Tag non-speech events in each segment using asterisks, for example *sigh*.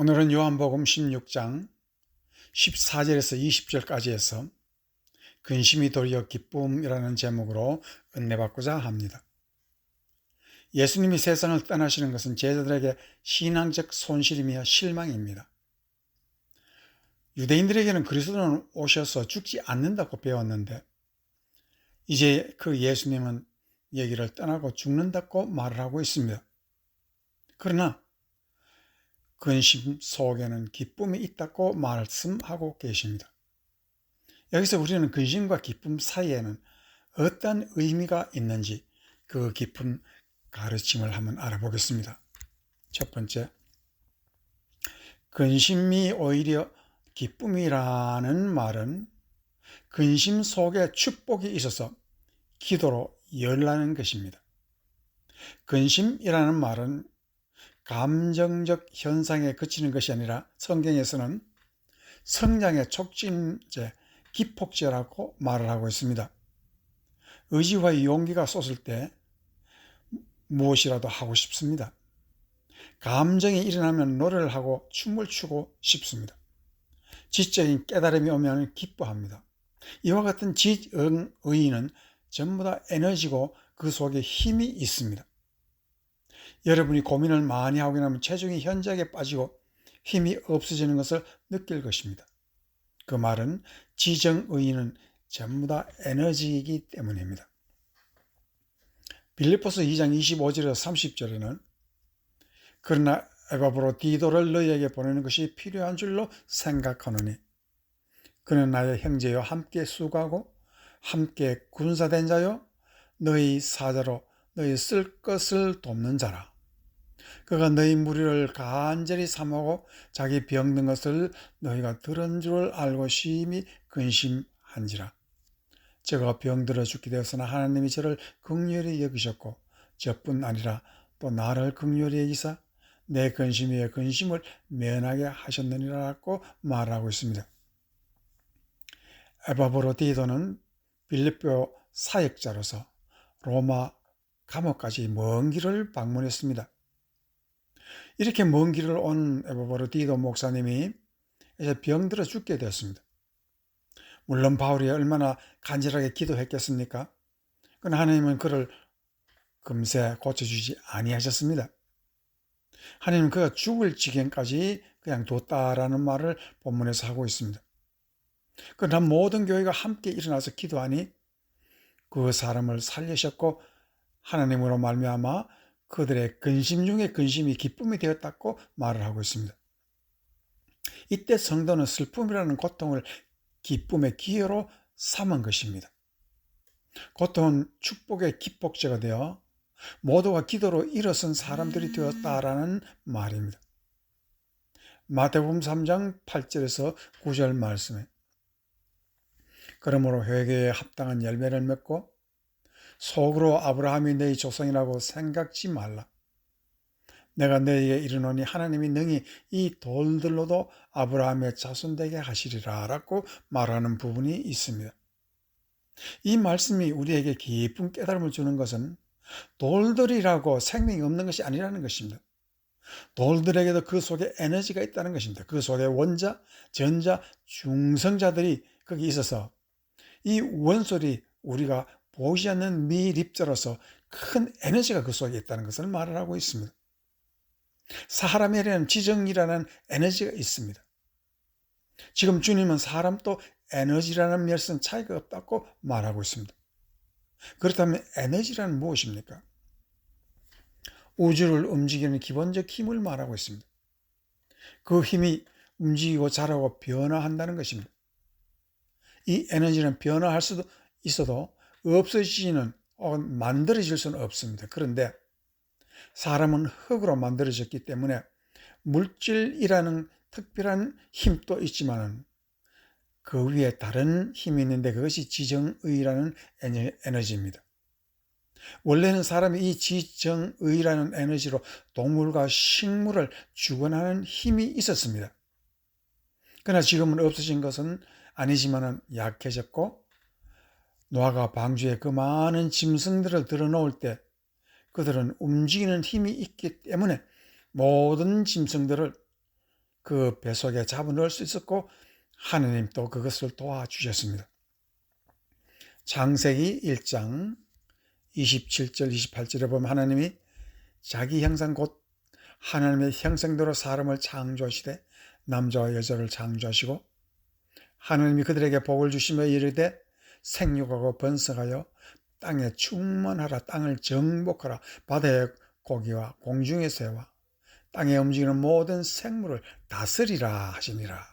오늘은 요한복음 16장 14절에서 20절까지 해서 근심이 도리어 기쁨이라는 제목으로 은혜받고자 합니다. 예수님이 세상을 떠나시는 것은 제자들에게 신앙적 손실이며 실망입니다. 유대인들에게는 그리스도는 오셔서 죽지 않는다고 배웠는데 이제 그 예수님은 얘기를 떠나고 죽는다고 말을 하고 있습니다. 그러나 근심 속에는 기쁨이 있다고 말씀하고 계십니다. 여기서 우리는 근심과 기쁨 사이에는 어떤 의미가 있는지 그 깊은 가르침을 한번 알아보겠습니다. 첫 번째, 근심이 오히려 기쁨이라는 말은 근심 속에 축복이 있어서 기도로 열나는 것입니다. 근심이라는 말은 감정적 현상에 그치는 것이 아니라 성경에서는 성장의 촉진제, 기폭제라고 말을 하고 있습니다. 의지와 용기가 쏟을 때 무엇이라도 하고 싶습니다. 감정이 일어나면 노래를 하고 춤을 추고 싶습니다. 지적인 깨달음이 오면 기뻐합니다. 이와 같은 지응의는 전부 다 에너지고 그 속에 힘이 있습니다. 여러분이 고민을 많이 하고 나면 체중이 현저하게 빠지고 힘이 없어지는 것을 느낄 것입니다. 그 말은 지정의인은 전부 다 에너지이기 때문입니다. 빌리포스 2장 25절에서 30절에는 그러나 에바브로 디도를 너희에게 보내는 것이 필요한 줄로 생각하노니 그는 나의 형제요 함께 수고하고 함께 군사된 자요 너희 사자로 너희 쓸 것을 돕는 자라. 그가 너희 무리를 간절히 삼하고 자기 병든 것을 너희가 들은 줄 알고 심히 근심한지라. 제가 병들어 죽게 되었으나 하나님이 저를 극렬히 여기셨고 저뿐 아니라 또 나를 극렬히 여기사 내 근심 위에 근심을 면하게 하셨느니라고 말하고 있습니다. 에바브로 디도는 빌립보 사역자로서 로마 감옥까지 먼 길을 방문했습니다. 이렇게 먼 길을 온 에바브로 디도 목사님이 병들어 죽게 되었습니다. 물론 바울이 얼마나 간절하게 기도했겠습니까? 그러나 하나님은 그를 금세 고쳐주지 아니하셨습니다. 하나님은 그가 죽을 지경까지 그냥 뒀다라는 말을 본문에서 하고 있습니다. 그러나 모든 교회가 함께 일어나서 기도하니 그 사람을 살리셨고 하나님으로 말미암아 그들의 근심 중에 근심이 기쁨이 되었다고 말을 하고 있습니다. 이때 성도는 슬픔이라는 고통을 기쁨의 기회로 삼은 것입니다. 고통은 축복의 기폭제가 되어 모두가 기도로 일어선 사람들이 되었다라는 말입니다. 마태복음 3장 8절에서 9절 말씀에 그러므로 회개에 합당한 열매를 맺고 속으로 아브라함이 너희 조상이라고 생각지 말라. 내가 너희에게 이르노니 하나님이 능히 이 돌들로도 아브라함의 자손 되게 하시리라 라고 말하는 부분이 있습니다. 이 말씀이 우리에게 깊은 깨달음을 주는 것은 돌들이라고 생명이 없는 것이 아니라는 것입니다. 돌들에게도 그 속에 에너지가 있다는 것입니다. 그 속에 원자, 전자, 중성자들이 거기 있어서 이 원소리 우리가 보이지 않는 미립자로서 큰 에너지가 그 속에 있다는 것을 말을 하고 있습니다. 사람에는 지정이라는 에너지가 있습니다. 지금 주님은 사람 또 에너지라는 면에서는 차이가 없다고 말하고 있습니다. 그렇다면 에너지란 무엇입니까? 우주를 움직이는 기본적 힘을 말하고 있습니다. 그 힘이 움직이고 자라고 변화한다는 것입니다. 이 에너지는 변화할 수도 있어도 없어지지는 어, 만들어질 수는 없습니다. 그런데 사람은 흙으로 만들어졌기 때문에 물질이라는 특별한 힘도 있지만 그 위에 다른 힘이 있는데 그것이 지정의라는 에너지입니다. 원래는 사람이 이 지정의라는 에너지로 동물과 식물을 주관하는 힘이 있었습니다. 그러나 지금은 없어진 것은 아니지만 약해졌고 노아가 방주에 그 많은 짐승들을 들어놓을 때 그들은 움직이는 힘이 있기 때문에 모든 짐승들을 그 뱃속에 잡아넣을 수 있었고 하느님 또 그것을 도와주셨습니다. 창세기 1장 27절 28절에 보면 하나님이 자기 형상 곧 하나님의 형상대로 사람을 창조하시되 남자와 여자를 창조하시고 하나님이 그들에게 복을 주시며 이르되 생육하고 번성하여 땅에 충만하라 땅을 정복하라 바다의 고기와 공중의 새와 땅에 움직이는 모든 생물을 다스리라 하시니라.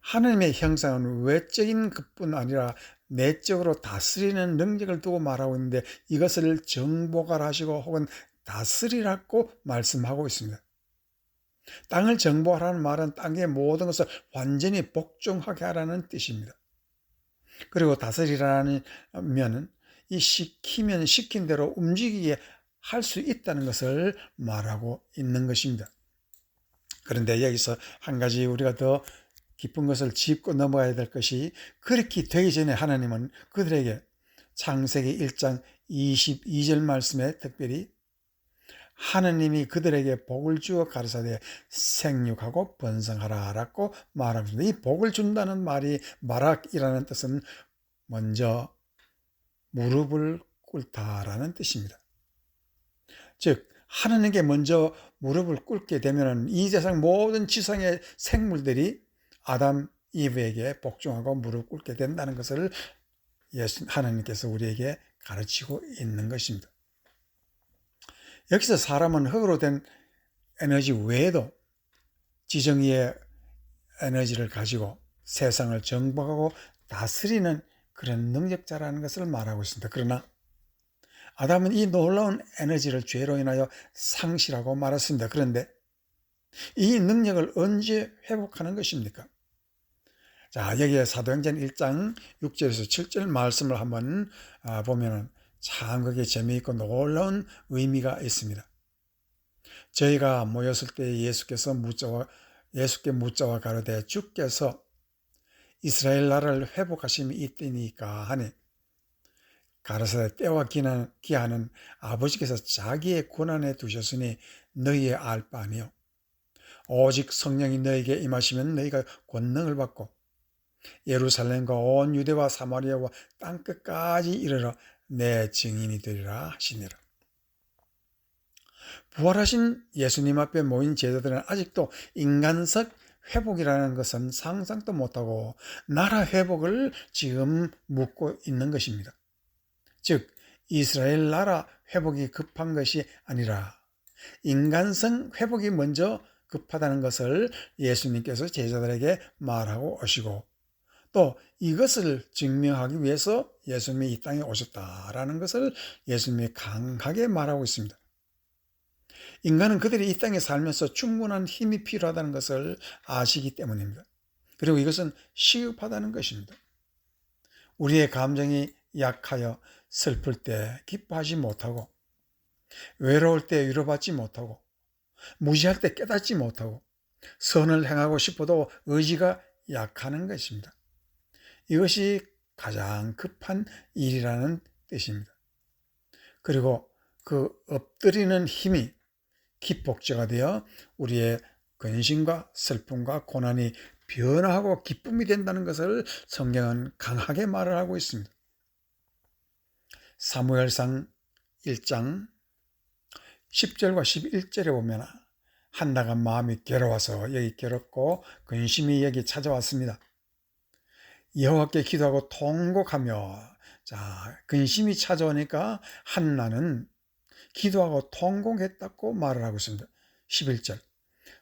하나님의 형상은 외적인 것뿐 아니라 내적으로 다스리는 능력을 두고 말하고 있는데 이것을 정복하라 하시고 혹은 다스리라고 말씀하고 있습니다. 땅을 정복하라는 말은 땅의 모든 것을 완전히 복종하게 하라는 뜻입니다. 그리고 다스리라는 면은 이 시키면 시킨 대로 움직이게 할 수 있다는 것을 말하고 있는 것입니다. 그런데 여기서 한 가지 우리가 더 깊은 것을 짚고 넘어가야 될 것이 그렇게 되기 전에 하나님은 그들에게 창세기 1장 22절 말씀에 특별히 하느님이 그들에게 복을 주어 가르사되 생육하고 번성하라라고 말합니다. 이 복을 준다는 말이 마락이라는 뜻은 먼저 무릎을 꿇다라는 뜻입니다. 즉 하느님께 먼저 무릎을 꿇게 되면 이 세상 모든 지상의 생물들이 아담 이브에게 복종하고 무릎 꿇게 된다는 것을 예수 하나님께서 우리에게 가르치고 있는 것입니다. 여기서 사람은 흙으로 된 에너지 외에도 지정의의 에너지를 가지고 세상을 정복하고 다스리는 그런 능력자라는 것을 말하고 있습니다. 그러나 아담은 이 놀라운 에너지를 죄로 인하여 상실하고 말았습니다. 그런데 이 능력을 언제 회복하는 것입니까? 자, 여기에 사도행전 1장 6절에서 7절 말씀을 한번 아, 보면은 참 그게 재미있고 놀라운 의미가 있습니다. 저희가 모였을 때 예수께서 무자와 예수께 무자와 가로되 주께서 이스라엘 나라를 회복하심이 있으니까 하니 가라사대 때와 기하는, 기하는 아버지께서 자기의 권한에 두셨으니 너희의 알 바 아니요 오직 성령이 너에게 임하시면 너희가 권능을 받고 예루살렘과 온 유대와 사마리아와 땅끝까지 이르러 내 증인이 되리라 하시니라. 부활하신 예수님 앞에 모인 제자들은 아직도 인간석 회복이라는 것은 상상도 못하고 나라 회복을 지금 묻고 있는 것입니다. 즉, 이스라엘 나라 회복이 급한 것이 아니라 인간성 회복이 먼저 급하다는 것을 예수님께서 제자들에게 말하고 오시고 또 이것을 증명하기 위해서 예수님이 이 땅에 오셨다라는 것을 예수님이 강하게 말하고 있습니다. 인간은 그들이 이 땅에 살면서 충분한 힘이 필요하다는 것을 아시기 때문입니다. 그리고 이것은 시급하다는 것입니다. 우리의 감정이 약하여 슬플 때 기뻐하지 못하고 외로울 때 위로받지 못하고 무지할 때 깨닫지 못하고 선을 행하고 싶어도 의지가 약하는 것입니다. 이것이 가장 급한 일이라는 뜻입니다. 그리고 그 엎드리는 힘이 기폭제가 되어 우리의 근심과 슬픔과 고난이 변화하고 기쁨이 된다는 것을 성경은 강하게 말을 하고 있습니다. 사무엘상 1장 10절과 11절에 보면 한나가 마음이 괴로워서 여기 괴롭고 근심이 여기 찾아왔습니다. 여호와께 기도하고 통곡하며 자 근심이 찾아오니까 한나는 기도하고 통곡했다고 말을 하고 있습니다. 11절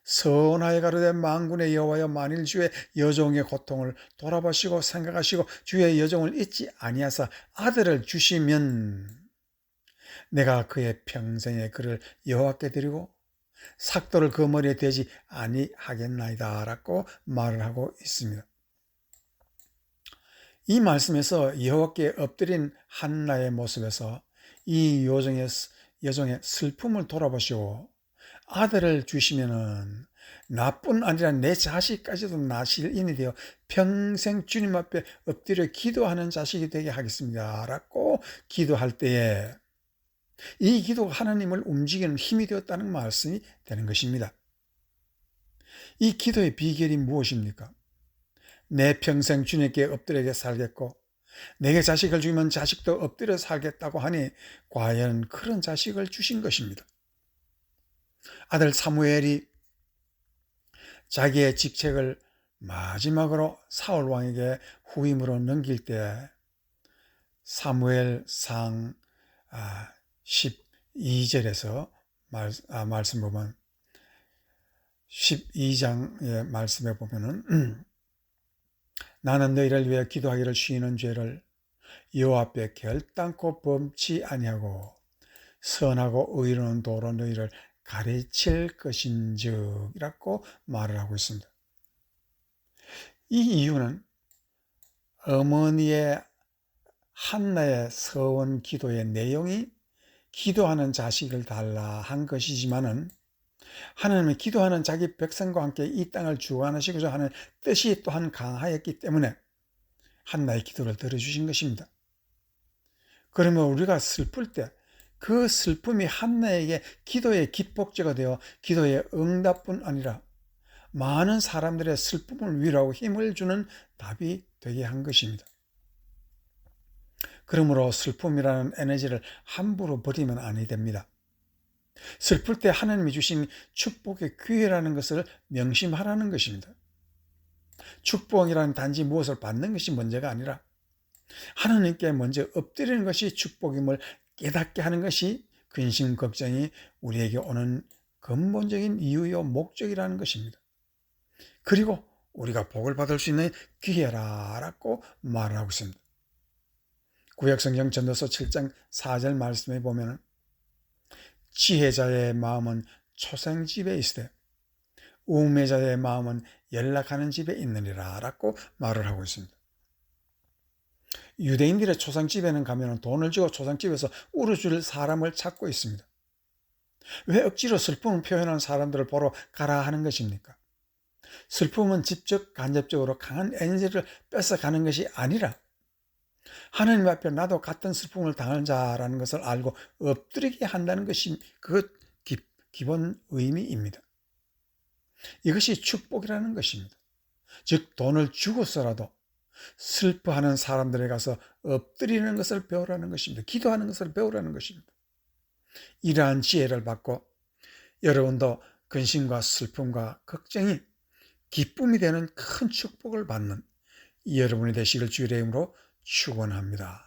선하에 가로되 망군의 여호와여 만일 주의 여종의 고통을 돌아보시고 생각하시고 주의 여종을 잊지 아니하사 아들을 주시면 내가 그의 평생의 그를 여호와께 드리고 삭도를 그 머리에 대지 아니하겠나이다라고 말을 하고 있습니다. 이 말씀에서 여호와께 엎드린 한나의 모습에서 이 여종의, 여종의 슬픔을 돌아보시고 아들을 주시면은 나뿐 아니라 내 자식까지도 나실 인이 되어 평생 주님 앞에 엎드려 기도하는 자식이 되게 하겠습니다. 라고 기도할 때에 이 기도가 하나님을 움직이는 힘이 되었다는 말씀이 되는 것입니다. 이 기도의 비결이 무엇입니까? 내 평생 주님께 엎드려 살겠고 내게 자식을 주면 자식도 엎드려 살겠다고 하니 과연 그런 자식을 주신 것입니다. 아들 사무엘이 자기의 직책을 마지막으로 사울 왕에게 후임으로 넘길 때 사무엘 상 12절에서 말, 아, 말씀 보면 12장의 말씀에 보면은 *clears throat* 나는 너희를 위해 기도하기를 쉬는 죄를 여호와 앞에 결단코 범치 아니하고 선하고 의로운 도로 너희를 가르칠 것인즉이라고 말을 하고 있습니다. 이 이유는 어머니의 한나의 서원 기도의 내용이 기도하는 자식을 달라 한 것이지만은 하나님은 기도하는 자기 백성과 함께 이 땅을 주관하시고자 하는 뜻이 또한 강하였기 때문에 한나의 기도를 들어주신 것입니다. 그러면 우리가 슬플 때 그 슬픔이 한나에게 기도의 기폭제가 되어 기도의 응답뿐 아니라 많은 사람들의 슬픔을 위로하고 힘을 주는 답이 되게 한 것입니다. 그러므로 슬픔이라는 에너지를 함부로 버리면 아니 됩니다. 슬플 때 하나님이 주신 축복의 기회라는 것을 명심하라는 것입니다. 축복이라는 단지 무엇을 받는 것이 문제가 아니라 하나님께 먼저 엎드리는 것이 축복임을 깨닫게 하는 것이 근심 걱정이 우리에게 오는 근본적인 이유요 목적이라는 것입니다. 그리고 우리가 복을 받을 수 있는 기회라라고 말을 하고 있습니다. 구약성경 전도서 7장 4절 말씀에 보면 지혜자의 마음은 초생집에 있으되 우매자의 마음은 연락하는 집에 있느니라 라고 말을 하고 있습니다. 유대인들의 초상집에는 가면 돈을 주고 초상집에서 울어줄 사람을 찾고 있습니다. 왜 억지로 슬픔을 표현하는 사람들을 보러 가라 하는 것입니까? 슬픔은 직접 간접적으로 강한 에너지를 뺏어가는 것이 아니라 하나님 앞에 나도 같은 슬픔을 당한 자라는 것을 알고 엎드리게 한다는 것이 그 기본 의미입니다. 이것이 축복이라는 것입니다. 즉 돈을 주고서라도 슬퍼하는 사람들에 가서 엎드리는 것을 배우라는 것입니다. 기도하는 것을 배우라는 것입니다. 이러한 지혜를 받고 여러분도 근심과 슬픔과 걱정이 기쁨이 되는 큰 축복을 받는 여러분이 되시길 주의 이름으로 축원합니다.